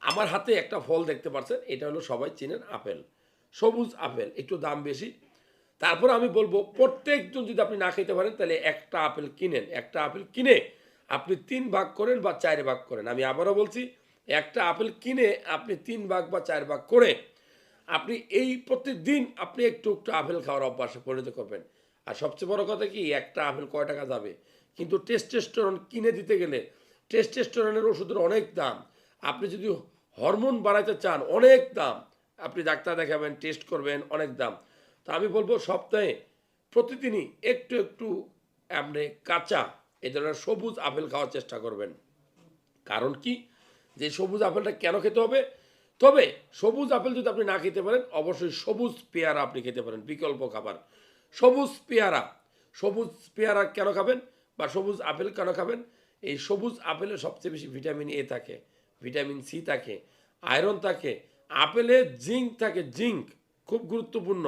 আমার হাতে একটা ফল দেখতে পাচ্ছেন এটা হলো সবাই চিনেন আপেল। সবুজ আপেল, একটু দাম বেশি। তারপর আমি বলব, প্রত্যেকজন যদি আপনি না খেতে পারেন, তাহলে একটা আপেল কিনেন। একটা আপেল কিনে আপনি তিন ভাগ করেন বা চার ভাগ করেন। আমি আবারও বলছি, একটা আপেল কিনে আপনি তিন ভাগ বা চার ভাগ করে আপনি এই প্রতিদিন আপনি একটু একটু আপেল খাওয়ার অভ্যাসে পরিণত করবেন। আর সবচেয়ে বড় কথা কি, একটা আপেল কয় টাকা যাবে? কিন্তু টেস্টেস্টোরন কিনে দিতে গেলে টেস্টেস্টোরনের ওষুধের অনেক দাম। আপনি যদি হরমোন বাড়াইতে চান, অনেক দাম। আপনি ডাক্তার দেখাবেন, টেস্ট করবেন, অনেক দাম। তো আমি বলব, সপ্তাহে প্রতিদিনই একটু একটু আপনি কাঁচা, এই ধরনের সবুজ আপেল খাওয়ার চেষ্টা করবেন। কারণ কি? যে সবুজ আপেলটা কেন খেতে হবে? তবে সবুজ আপেল যদি আপনি না খেতে পারেন, অবশ্যই সবুজ পেয়ারা আপনি খেতে পারেন, বিকল্প খাবার। সবুজ পেয়ারা সবুজ পেয়ারা কেন খাবেন বা সবুজ আপেল কেন খাবেন? এই সবুজ আপেলে সবচেয়ে বেশি ভিটামিন এ থাকে। ভিটামিন সি থাকে আয়রন থাকে আপেলে জিঙ্ক থাকে জিঙ্ক খুব গুরুত্বপূর্ণ।